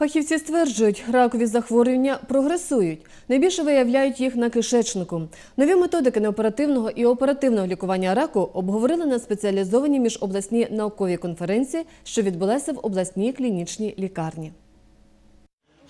Фахівці стверджують, ракові захворювання прогресують. Найбільше виявляють їх на кишечнику. Нові методики неоперативного і оперативного лікування раку обговорили на спеціалізованій міжобласній науковій конференції, що відбулася в обласній клінічній лікарні.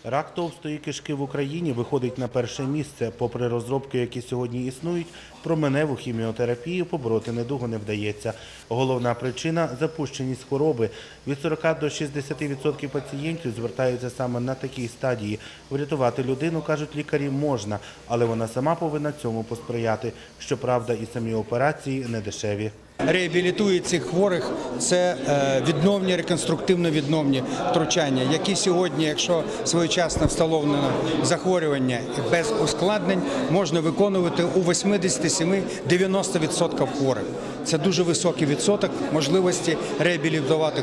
Рак товстої кишки в Україні виходить на перше місце. Попри розробки, які сьогодні існують, променеву хіміотерапію побороти недугу не вдається. Головна причина – запущеність хвороби. Від 40 до 60% пацієнтів звертаються саме на такій стадії. Врятувати людину, кажуть лікарі, можна, але вона сама повинна цьому посприяти. Щоправда, і самі операції не дешеві. Реабілітує цих хворих це е, відновні, реконструктивно-відновні втручання, які сьогодні, якщо своєчасно встановлено захворювання без ускладнень, можна виконувати у 87-90% хворих. Це дуже високий відсоток можливості реабілітувати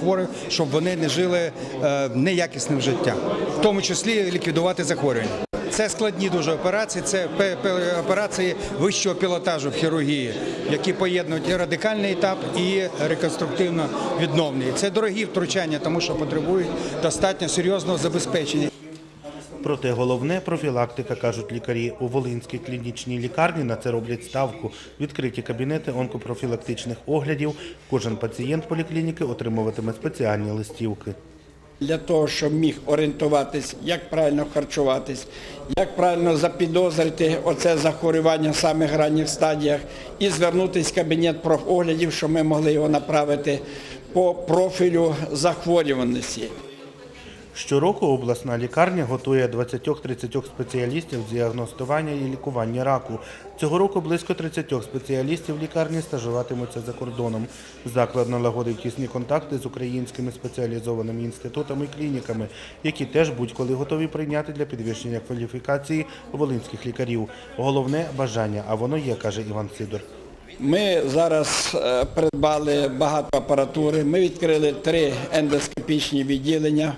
хворих, щоб вони не жили е, неякісним життям, в тому числі ліквідувати захворювання. Це складні дуже операції, це пе- пе- операції вищого пілотажу в хірургії, які поєднують і радикальний етап, і реконструктивно відновний. Це дорогі втручання, тому що потребують достатньо серйозного забезпечення. Проте головне – профілактика, кажуть лікарі. У Волинській клінічній лікарні на це роблять ставку. Відкриті кабінети онкопрофілактичних оглядів. Кожен пацієнт поліклініки отримуватиме спеціальні листівки. Для того, щоб міг орієнтуватись, як правильно харчуватись, як правильно запідозрити оце захворювання в самих ранніх стадіях і звернутися в кабінет профоглядів, щоб ми могли його направити по профілю захворюваності. Щороку обласна лікарня готує 20-30 спеціалістів з діагностування і лікування раку. Цього року близько 30 спеціалістів лікарні стажуватимуться за кордоном. Заклад налагодив тісні контакти з українськими спеціалізованими інститутами і клініками, які теж будь-коли готові прийняти для підвищення кваліфікації волинських лікарів. Головне бажання, а воно є, каже Іван Сидор. Ми зараз е, придбали багато апаратури. Ми відкрили три ендоскопічні відділення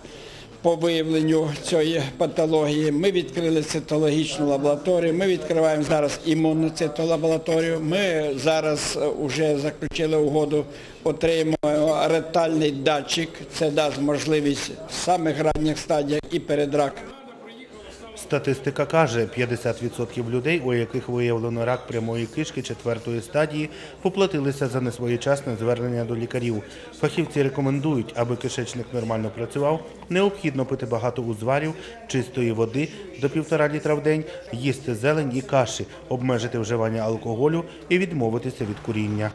по виявленню цієї патології. Ми відкрили цитологічну лабораторію. Ми відкриваємо зараз імунну цитолабораторію. Ми зараз вже заключили угоду, отримуємо ретальний датчик. Це дасть можливість в самих ранніх стадіях і перед раком. Статистика каже, 50% людей, у яких виявлено рак прямої кишки четвертої стадії, поплатилися за несвоєчасне звернення до лікарів. Фахівці рекомендують, аби кишечник нормально працював, необхідно пити багато узварів, чистої води до півтора літра в день, їсти зелень і каші, обмежити вживання алкоголю і відмовитися від куріння.